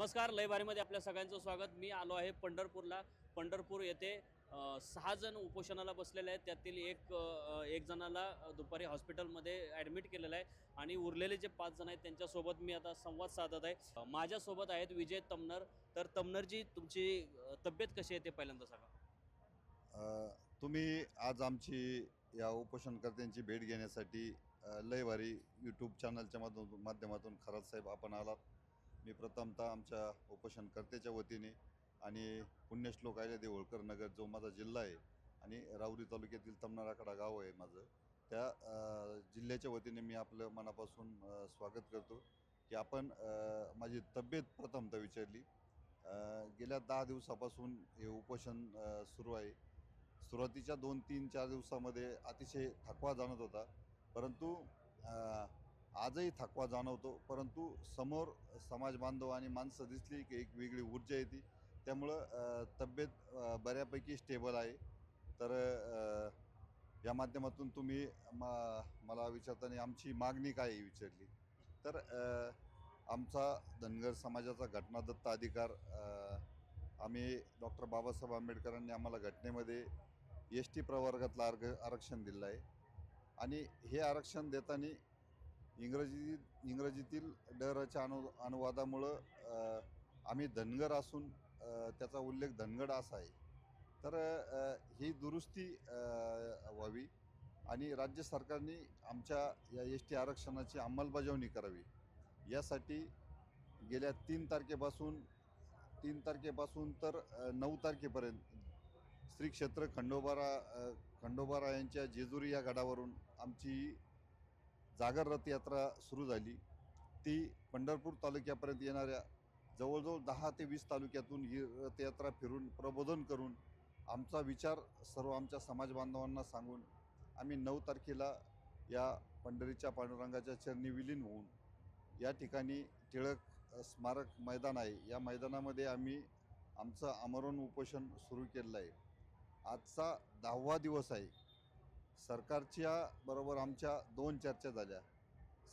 नमस्कार लयबारीमध्ये आपल्या सगळ्यांचं स्वागत. मी आलो आहे पंढरपूरला. पंढरपूर येथे सहा जण उपोषणाला बसलेले आहेत. त्यातील एक एक जणाला दुपारी हॉस्पिटलमध्ये ॲडमिट केलेलं आहे आणि उरलेले जे पाच जण आहेत त्यांच्यासोबत मी आता संवाद साधत आहे. माझ्यासोबत आहेत विजय तमनर. तर तमनरजी तुमची तब्येत कशी आहे ते पहिल्यांदा सांगा. तुम्ही आज आमची या उपोषणकर्त्यांची भेट घेण्यासाठी लयवारी यूट्यूब चॅनलच्या माध्यमातून माध्यमातून खरात साहेब आपण आलात. मी प्रथमतः आमच्या उपोषणकर्त्याच्या वतीने आणि पुण्यश्लोक आयले होळकर नगर जो माझा जिल्हा आहे आणि राऊरी तालुक्यातील तमनाराकडा गाव आहे माझं त्या जिल्ह्याच्या वतीने मी आपलं मनापासून स्वागत करतो की आपण माझी तब्येत प्रथमतः विचारली. गेल्या दहा दिवसापासून हे उपोषण सुरू आहे. सुरुवातीच्या दोन तीन चार दिवसामध्ये अतिशय थकवा जाणत होता. परंतु आजही थकवा जाणवतो परंतु समोर समाज बांधव आणि माणसं दिसली की एक वेगळी ऊर्जा येते. त्यामुळं तब्येत बऱ्यापैकी स्टेबल आहे. तर या माध्यमातून तुम्ही मा मला विचारताना आमची मागणी काय आहे विचारली? तर आमचा धनगर समाजाचा घटनादत्त अधिकार आम्ही डॉक्टर बाबासाहेब आंबेडकरांनी आम्हाला घटनेमध्ये एस टी प्रवर्गातलं आरक्षण दिलं आहे आणि हे आरक्षण देताना इंग्रजी इंग्रजीतील डरच्या अनु अनुवादामुळं आम्ही धनगर असून त्याचा उल्लेख धनगड असा आहे. तर ही दुरुस्ती व्हावी आणि राज्य सरकारने आमच्या या एस टी आरक्षणाची अंमलबजावणी करावी. यासाठी गेल्या तीन तारखेपासून तीन तारखेपासून तर नऊ तारखेपर्यंत श्री क्षेत्र खंडोबारा खंडोबारा यांच्या जेजुरी या गडावरून आमची जागर रथयात्रा सुरू झाली. ती पंढरपूर तालुक्यापर्यंत येणाऱ्या जवळजवळ दहा ते वीस तालुक्यातून ही रथयात्रा फिरून प्रबोधन करून आमचा विचार सर्व आमच्या समाज बांधवांना सांगून आम्ही नऊ तारखेला या पंढरीच्या पांडुरंगाच्या चरणी विलीन होऊन या ठिकाणी टिळक स्मारक मैदान आहे. या मैदानामध्ये आम्ही आमचं आमरण उपोषण सुरू केलेलं आहे. आजचा दहावा दिवस आहे. सरकारच्या बरोबर आमच्या दोन चर्चा झाल्या.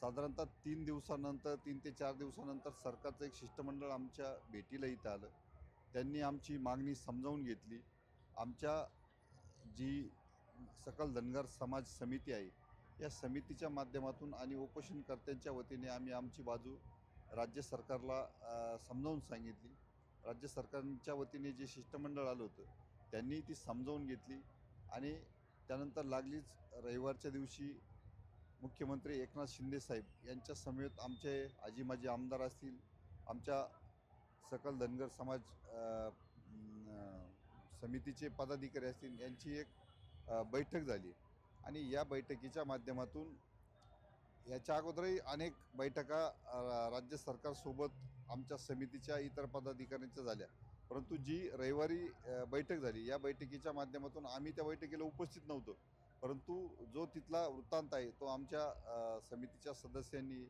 साधारणतः तीन दिवसानंतर तीन ते चार दिवसानंतर सरकारचं एक शिष्टमंडळ आमच्या भेटीला इथं आलं. त्यांनी आमची मागणी समजावून घेतली. आमच्या जी सकल धनगर समाज समिती आहे या समितीच्या माध्यमातून आणि उपोषणकर्त्यांच्या वतीने आम्ही आमची बाजू राज्य सरकारला समजावून सांगितली. राज्य सरकारच्या वतीने जे शिष्टमंडळ आलं होतं त्यांनी ती समजावून घेतली आणि त्यानंतर लागलीच रविवारच्या दिवशी मुख्यमंत्री एकनाथ शिंदे साहेब यांच्या समेत आमचे आजी माजी आमदार असतील आमच्या सकल धनगर समाज समितीचे पदाधिकारी असतील यांची एक बैठक झाली. आणि या बैठकीच्या माध्यमातून याच्या अगोदरही अनेक बैठका राज्य सरकारसोबत आमच्या समितीच्या इतर पदाधिकाऱ्यांच्या झाल्या. परंतु जी रविवारी बैठक झाली या बैठकीच्या माध्यमातून आम्ही त्या बैठकीला उपस्थित नव्हतो. परंतु जो तिथला वृत्तांत आहे तो आमच्या समितीच्या सदस्यांनी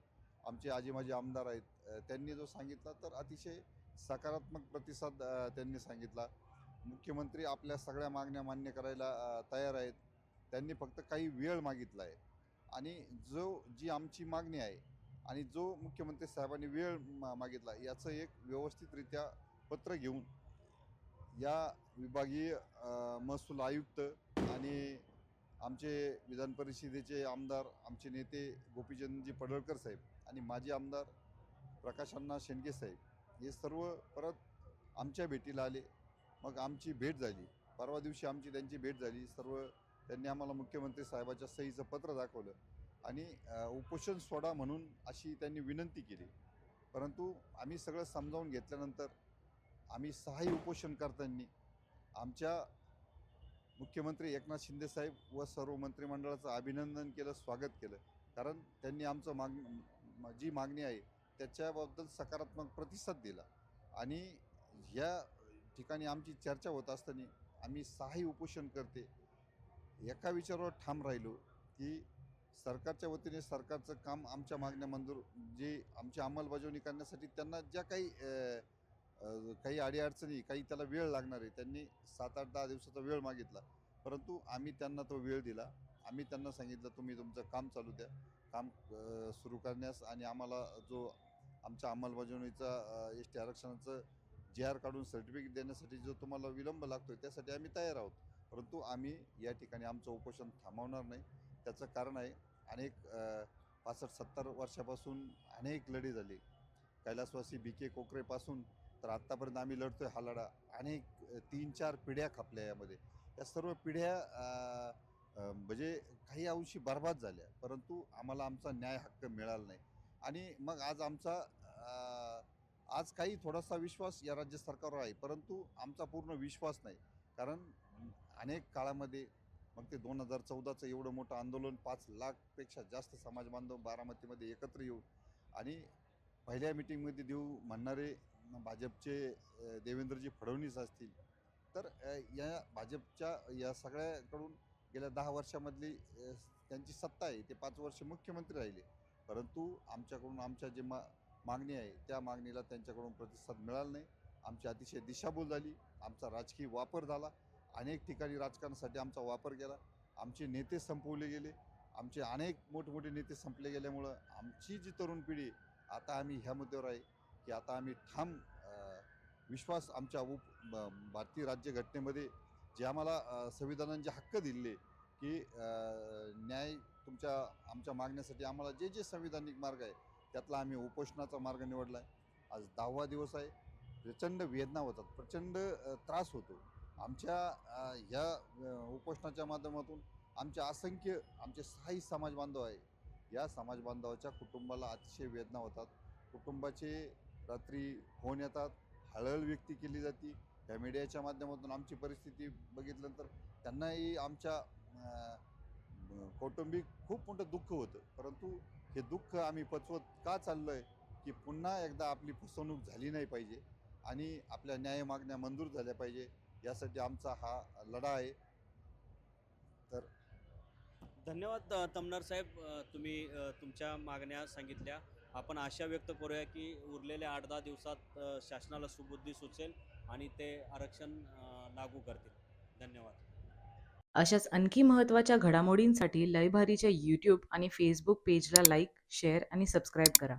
आमचे आजी माजी आमदार आहेत त्यांनी जो सांगितला तर अतिशय सकारात्मक प्रतिसाद त्यांनी सांगितला. मुख्यमंत्री आपल्या सगळ्या मागण्या मान्य करायला तयार आहेत. त्यांनी फक्त काही वेळ मागितला आहे. आणि जो जी आमची मागणी आहे आणि जो मुख्यमंत्री साहेबांनी वेळ मा मागितला याचं एक व्यवस्थितरित्या पत्र घेऊन या विभागीय महसूल आयुक्त आणि आमचे विधान परिषदेचे आमदार आमचे नेते गोपीचंदजी पडळकर साहेब आणि माजी आमदार प्रकाशांना शेंडगे साहेब हे सर्व परत आमच्या भेटीला आले. मग आमची भेट झाली. परवा दिवशी आमची त्यांची भेट झाली. सर्व त्यांनी आम्हाला मुख्यमंत्री साहेबाच्या सहीचं पत्र दाखवलं आणि उपोषण सोडा म्हणून अशी त्यांनी विनंती केली. परंतु आम्ही सगळं समजावून घेतल्यानंतर आम्ही सहाही उपोषणकर्त्यांनी आमच्या मुख्यमंत्री एकनाथ शिंदेसाहेब व सर्व मंत्रिमंडळाचं अभिनंदन केलं स्वागत केलं. कारण त्यांनी आमचं माग जी मागणी आहे त्याच्याबद्दल सकारात्मक प्रतिसाद दिला. आणि ह्या ठिकाणी आमची चर्चा होत असताना आम्ही सहाही उपोषण करते एका विचारावर ठाम राहिलो की सरकारच्या वतीने सरकारचं काम आमच्या मागण्या मंजूर जे आमची अंमलबजावणी करण्यासाठी त्यांना ज्या काही काही अडीअडचणी काही त्याला वेळ लागणार आहे. त्यांनी सात आठ दहा दिवसाचा वेळ मागितला. परंतु आम्ही त्यांना तो वेळ दिला. आम्ही त्यांना सांगितलं तुम्ही तुमचं काम चालू द्या. काम सुरू करण्यास आणि आम्हाला जो आमच्या अंमलबजावणीचा एस टी आरक्षणाचं जे आर काढून सर्टिफिकेट देण्यासाठी जो तुम्हाला विलंब लागतो त्यासाठी आम्ही तयार आहोत. परंतु आम्ही या ठिकाणी आमचं उपोषण थांबवणार नाही. त्याचं कारण आहे अनेक पासष्ट सत्तर वर्षापासून अनेक लढे झाले. कैलासवासी बी के कोकरेपासून तर आत्तापर्यंत आम्ही लढतोय हा लढा. अनेक तीन चार पिढ्या खपल्या यामध्ये. या सर्व पिढ्या म्हणजे काही अंशी बर्बाद झाल्या. परंतु आम्हाला आमचा न्याय हक्क मिळाला नाही. आणि मग आज आमचा आज काही थोडासा विश्वास या राज्य सरकारवर आहे. परंतु आमचा पूर्ण विश्वास नाही. कारण अनेक काळामध्ये मग ते दोन हजार चौदाचं एवढं मोठं आंदोलन पाच लाखपेक्षा जास्त समाज बांधव बारामतीमध्ये एकत्र येऊ आणि पहिल्या मिटिंगमध्ये देऊ म्हणणारे भाजपचे देवेंद्रजी फडणवीस असतील तर या भाजपच्या या सगळ्याकडून गेल्या दहा वर्षामधली त्यांची सत्ता आहे ते पाच वर्ष मुख्यमंत्री राहिले. परंतु आमच्याकडून आमच्या जे मा मागणी आहे त्या मागणीला त्यांच्याकडून प्रतिसाद मिळाला नाही. आमची अतिशय दिशाभूल झाली आमचा राजकीय वापर झाला अनेक ठिकाणी राजकारणासाठी आमचा वापर केला आमचे नेते संपवले गेले आमचे अनेक मोठमोठे नेते संपले गेल्यामुळं आमची जी तरुण पिढी आता आम्ही ह्या मुद्द्यावर आहे. की आता आम्ही ठाम विश्वास आमच्या उप भारतीय राज्यघटनेमध्ये जे आम्हाला संविधानांचे संविधानाने जे हक्क दिले की न्याय तुमच्या आमच्या मागण्यासाठी आम्हाला जे जे संविधानिक मार्ग आहे त्यातला आम्ही उपोषणाचा मार्ग निवडला आहे. आज दहावा दिवस आहे. प्रचंड वेदना होतात. प्रचंड त्रास होतो. आमच्या ह्या उपोषणाच्या माध्यमातून आमच्या असंख्य आमचे स्थायी समाज बांधव आहे. या समाज बांधवाच्या कुटुंबाला अतिशय वेदना होतात. कुटुंबाचे रात्री फोन येतात हळहळ व्यक्ती केली जाते. या मीडियाच्या माध्यमातून आमची परिस्थिती बघितल्यानंतर त्यांनाही आमच्या कौटुंबिक खूप मोठं दुःख होतं. परंतु हे दुःख आम्ही पचवत का चाललो आहे की पुन्हा एकदा आपली फसवणूक झाली नाही पाहिजे आणि आपल्या न्याय मागण्या मंजूर झाल्या पाहिजे यासाठी आमचा हा लढा आहे. तर धन्यवाद तमनार साहेब. तुम्ही तुमच्या मागण्या सांगितल्या. आपण आशा व्यक्त करूया की उरलेल्या आठ दहा दिवसात शासनाला सुबुद्धी सुचेल आणि ते आरक्षण लागू करतील. धन्यवाद. अशाच आणखी महत्त्वाच्या घडामोडींसाठी लयभारीच्या यूट्यूब आणि फेसबुक पेजला लाईक शेअर आणि सबस्क्राईब करा.